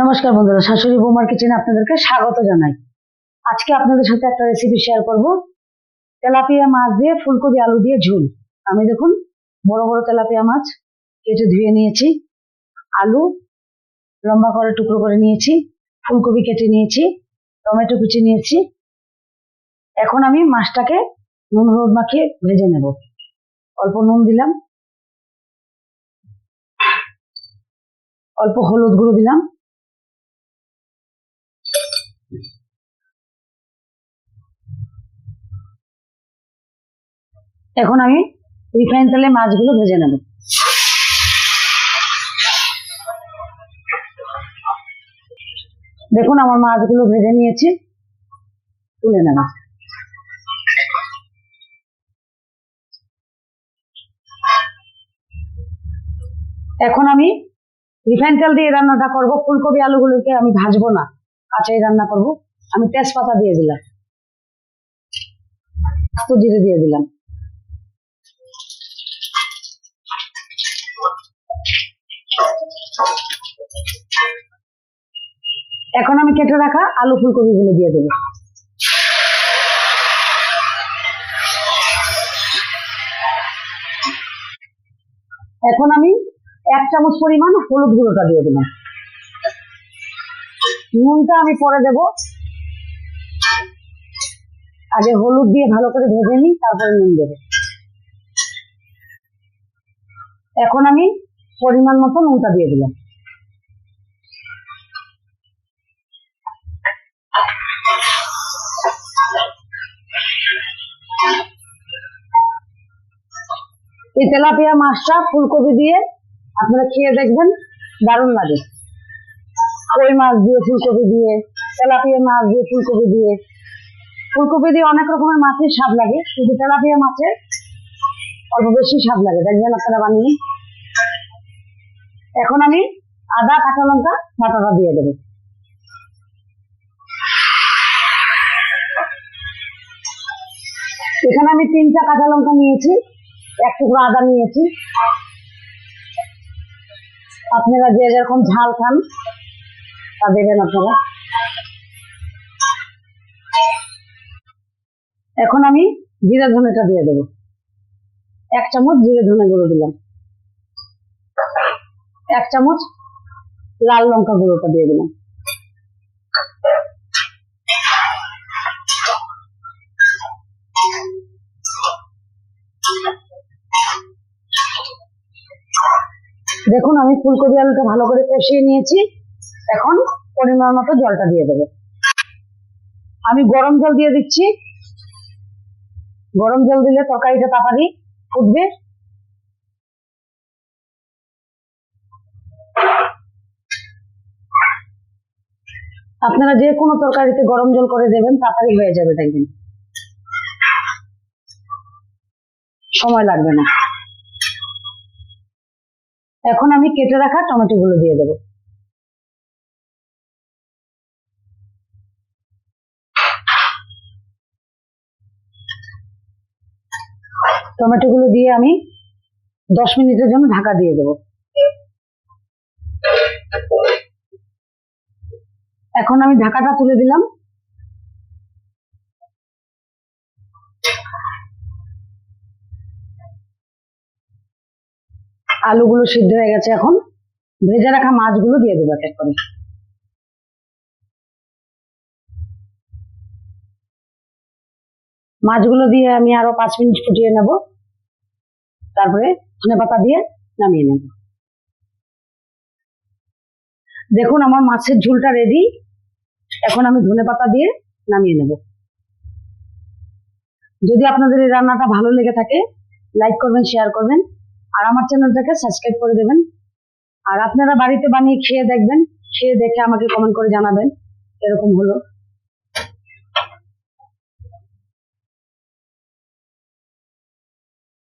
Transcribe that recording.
নমস্কার বন্ধুরা, শাশুড়ি বৌমার কিচেনে আপনাদেরকে স্বাগত জানাই। আজকে আপনাদের সাথে একটা রেসিপি শেয়ার করব। তেলাপিয়া মাছ দিয়ে ফুলকপি, আলু দিয়ে ঝোল। আমি দেখুন, বড় বড় তেলাপিয়া মাছ কেটে ধুয়ে নিয়েছি। আলু লম্বা করে টুকরো করে নিয়েছি, ফুলকপি কেটে নিয়েছি, টমেটো কুচি নিয়েছি। এখন আমি মাছটাকে নুন, হলুদ মাখিয়ে ভেজে নেব। অল্প নুন দিলাম। অল্প হলুদ গুঁড়ো দিলাম। এখন আমি রিফাইন তেলে মাছগুলো ভেজে নেব। দেখুন আমার মাছগুলো ভেজে নিয়েছি, তুলে নেব। এখন আমি রিফাইন তেল দিয়ে রান্নাটা করব। ফুলকপি আলুগুলোকে আমি ভাজবো না, কাঁচাই রান্না করব। আমি তেজপাতা দিয়ে দিলাম আস্ত জিরে দিয়ে দিলাম। এখন আমি কেটে রাখা আলু ফুলকপি গুলো দিয়ে দেবো। এখন আমি এক চামচ পরিমাণ হলুদ গুঁড়োটা দিয়ে দিলাম নুনটা আমি পরে দেব। আগে হলুদ দিয়ে ভালো করে ভেজে নিই, তারপরে নুন দেবো। এখন আমি পরিমাণ মতো নুনটা দিয়ে দিলাম। এই তেলাপিয়া মাছটা ফুলকপি দিয়ে আপনারা খেয়ে দেখবেন দারুণ লাগে। কই মাছ দিয়ে ফুলকপি দিয়ে, তেলাপিয়া মাছ দিয়ে ফুলকপি দিয়ে। ফুলকপি দিয়ে অনেক রকমের মাছের স্বাদ লাগে কিন্তু তেলাপিয়া মাছের অল্প বেশি স্বাদ লাগে, দেখবেন আপনারা বানিয়ে। এখন আমি আদা, কাঁচা লঙ্কা, বাটাটা দিয়ে দেবো। এখানে আমি তিনটা কাঁচা লঙ্কা নিয়েছি, এক টুকরো আদা নিয়েছি। আপনারা যে যেরকম ঝাল খান, তা দেবেন আপনারা। এখন আমি জিরে ধনেটা দিয়ে দেবো। এক চামচ জিরে ধনে গুঁড়ো দিলাম। এক চামচ লাল লঙ্কা গুঁড়োটা দিয়ে দিলাম। দেখুন, আমি ফুলকপি আলুটা ভালো করে কষিয়ে নিয়েছি। এখন পরিমাণ মতো জলটা দিয়ে দেবো। আমি গরম জল দিয়ে দিচ্ছি। গরম জল দিলে তরকারিটা তাড়াতাড়ি ফুটবে আপনারা যে কোনো তরকারিতে গরম জল করে দেবেন, তাড়াতাড়ি হয়ে যাবে দেখবেন। সময় লাগবে না। এখন আমি কেটে রাখা টমেটো গুলো দিয়ে দেবো। টমেটো গুলো দিয়ে আমি দশ মিনিটের জন্য ঢাকা দিয়ে দেবো। এখন আমি ঢাকাটা তুলে দিলাম। আলুগুলো সিদ্ধ হয়ে গেছে এখন। ভেজে রাখা মাছগুলো দিয়ে দেবো এক এক করে। মাছগুলো দিয়ে আমি আরও পাঁচ মিনিট ফুটিয়ে নেব। তারপরে ধনে পাতা দিয়ে নামিয়ে নেব। দেখুন, আমার মাছের ঝোলটা রেডি এখন আমি ধনে পাতা দিয়ে নামিয়ে নেব। যদি আপনাদের এই রান্নাটা ভালো লেগে থাকে লাইক করবেন শেয়ার করবেন, আর আমার চ্যানেলটাকে সাবস্ক্রাইব করে দেবেন। আর আপনারা বাড়িতে বানিয়ে খেয়ে দেখবেন, খেয়ে দেখে আমাকে কমেন্ট করে জানাবেন, এরকম হলো।